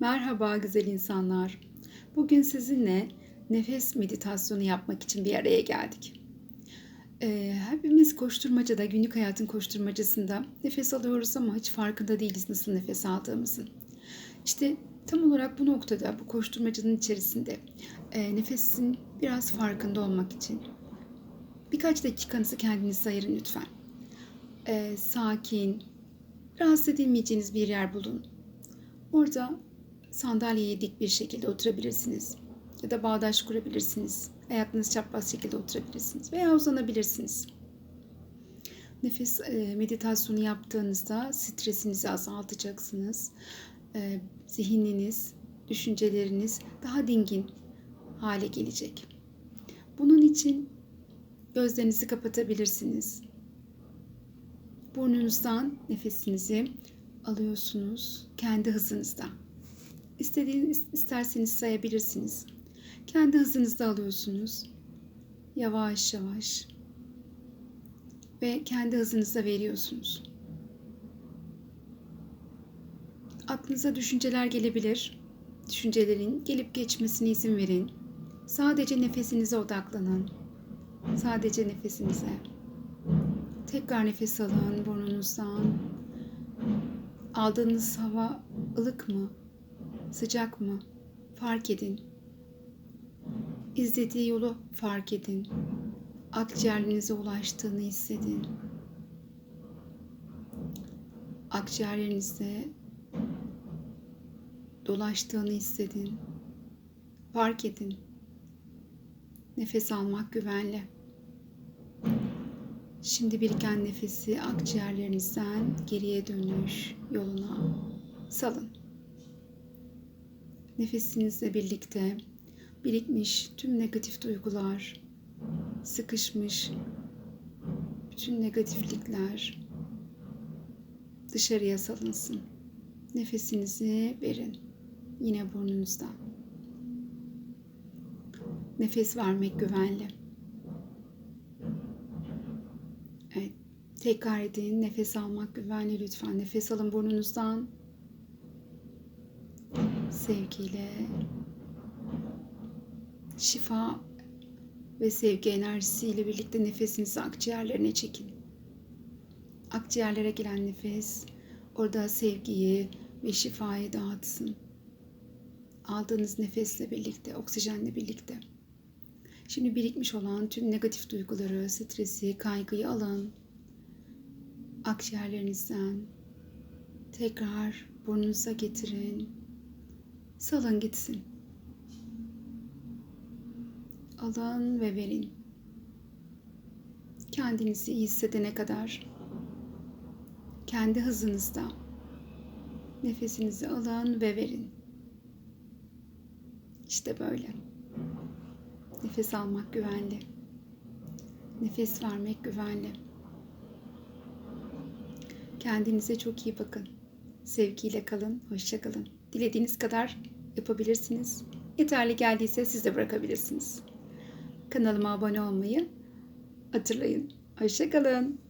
Merhaba güzel insanlar. Bugün sizinle nefes meditasyonu yapmak için bir araya geldik. Ee, hepimiz koşturmacada, günlük hayatın koşturmacasında nefes alıyoruz ama hiç farkında değiliz nasıl nefes aldığımızın. İşte tam olarak bu noktada, bu koşturmacanın içerisinde e, nefesin biraz farkında olmak için birkaç dakikanızı kendinize ayırın lütfen. Ee, sakin, rahatsız edilmeyeceğiniz bir yer bulun. Orada sandalyeye dik bir şekilde oturabilirsiniz. Ya da bağdaş kurabilirsiniz. Ayaklarınız çapraz şekilde oturabilirsiniz. Veya uzanabilirsiniz. Nefes e, meditasyonu yaptığınızda stresinizi azaltacaksınız. E, zihniniz, düşünceleriniz daha dingin hale gelecek. Bunun için gözlerinizi kapatabilirsiniz. Burnunuzdan nefesinizi alıyorsunuz kendi hızınızda. İstediğiniz isterseniz sayabilirsiniz. Kendi hızınızda alıyorsunuz. Yavaş yavaş. Ve kendi hızınızda veriyorsunuz. Aklınıza düşünceler gelebilir. Düşüncelerin gelip geçmesine izin verin. Sadece nefesinize odaklanın. Sadece nefesinize. Tekrar nefes alın burnunuzdan. Aldığınız hava ılık mı? Sıcak mı? Fark edin. İzlediği yolu fark edin. Akciğerlerinize ulaştığını hissedin. Akciğerlerinizde dolaştığını hissedin. Fark edin. Nefes almak güvenli. Şimdi biriken nefesi akciğerlerinizden geriye dönüş yoluna salın. Nefesinizle birlikte birikmiş tüm negatif duygular, sıkışmış bütün negatiflikler dışarıya salınsın. Nefesinizi verin. Yine burnunuzdan. Nefes vermek güvenli. Evet. Tekrar edin. Nefes almak güvenli lütfen. Nefes alın burnunuzdan. Sevgiyle şifa ve sevgi enerjisiyle birlikte nefesinizi akciğerlerine çekin. Akciğerlere giren nefes orada sevgiyi ve şifayı dağıtsın. Aldığınız nefesle birlikte, oksijenle birlikte. Şimdi birikmiş olan tüm negatif duyguları, stresi, kaygıyı alın. Akciğerlerinizden tekrar burnunuza getirin. Salın gitsin. Alın ve verin. Kendinizi iyi hissedene kadar kendi hızınızda nefesinizi alın ve verin. İşte böyle. Nefes almak güvenli. Nefes vermek güvenli. Kendinize çok iyi bakın. Sevgiyle kalın, hoşça kalın. Dilediğiniz kadar yapabilirsiniz. Yeterli geldiyse siz de bırakabilirsiniz. Kanalıma abone olmayı hatırlayın. Hoşça kalın.